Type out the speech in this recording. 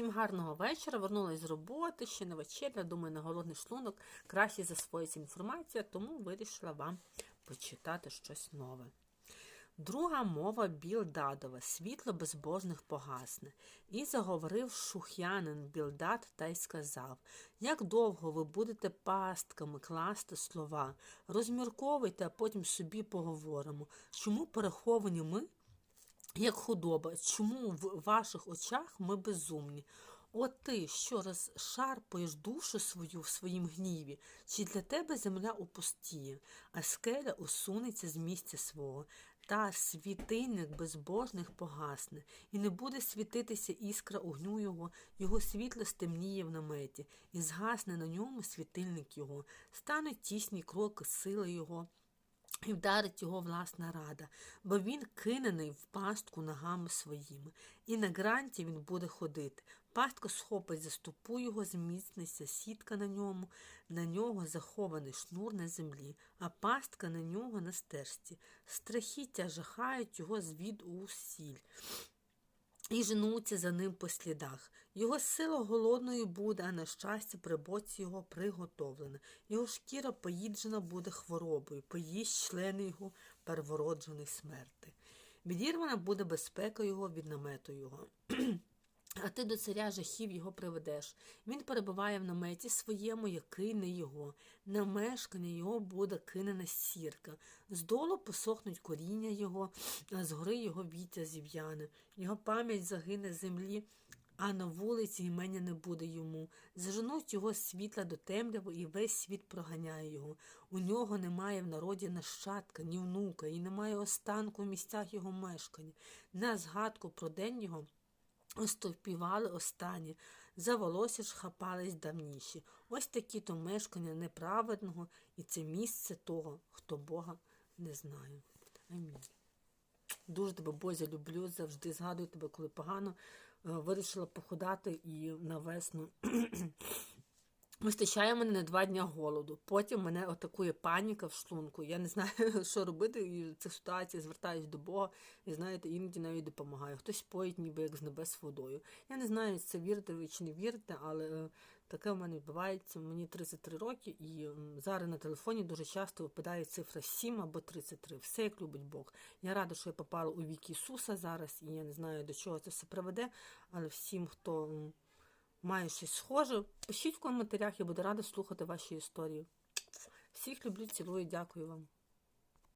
Всім гарного вечора. Вернулась з роботи, ще не вечеря. Думаю, на голодний шлунок краще засвоїться інформація, тому вирішила вам почитати щось нове. Друга мова Білдадова, світло безбожних погасне. І заговорив шух'янин Білдад та й сказав: Як довго ви будете пастками класти слова? Розмірковуйте, а потім собі поговоримо. Чому переховані ми як худоба, чому в ваших очах ми безумні? От ти що розшарпаєш душу свою в своїм гніві, чи для тебе земля опустіє, а скеля усунеться з місця свого, та світильник безбожних погасне, і не буде світитися іскра огню його, його світло стемніє в наметі, і згасне на ньому світильник його, стануть тісні кроки сили його. І вдарить його власна рада, бо він кинений в пастку ногами своїми, і на гранті він буде ходити. Пастка схопить за стопу його, зміцниться сітка на ньому, на нього захований шнур на землі, а пастка на нього на стежці. Страхіття жахають його звід у сіль. І женуться за ним по слідах. Його сила голодною буде, а на щастя при боці його приготовлена. Його шкіра поїджена буде хворобою, поїсть члени його первороджений смерти. Відірвана буде безпека його від намету його. А ти до царя жахів його приведеш. Він перебуває в наметі своєму, який не його. На мешкання його буде кинена сірка. Здолу посохнуть коріння його, а згори його віття зів'яне. Його пам'ять загине з землі, а на вулиці імення не буде йому. Заженуть його світла до темряви, і весь світ проганяє його. У нього немає в народі нащадка, ні внука, і немає останку в місцях його мешкання. На згадку про день його. Остовпівали останні, за волосся ж хапались давніші. Ось такі то мешкання неправедного, і це місце того, хто Бога не знає. Амінь. Дуже тебе, Бозя, люблю, завжди згадую тебе, коли погано. Е, Вирішила походати і на весну. Вистачає мене на два дня голоду. Потім мене атакує паніка в шлунку. Я не знаю, що робити. І в цих ситуаціях звертаюсь до Бога і знаєте, іноді навіть допомагаю. Хтось поїть, ніби як з небес водою. Я не знаю, це вірите ви чи не вірите, але е, таке в мене відбувається. Мені 33 роки, і зараз на телефоні дуже часто випадає цифра 7 або 33. Все як любить Бог. Я рада, що я попала у вік Ісуса зараз, і я не знаю, до чого це все приведе, але всім, хто має щось схоже, пишіть в коментарях, я буду рада слухати ваші історії. Всіх люблю, цілую, дякую вам.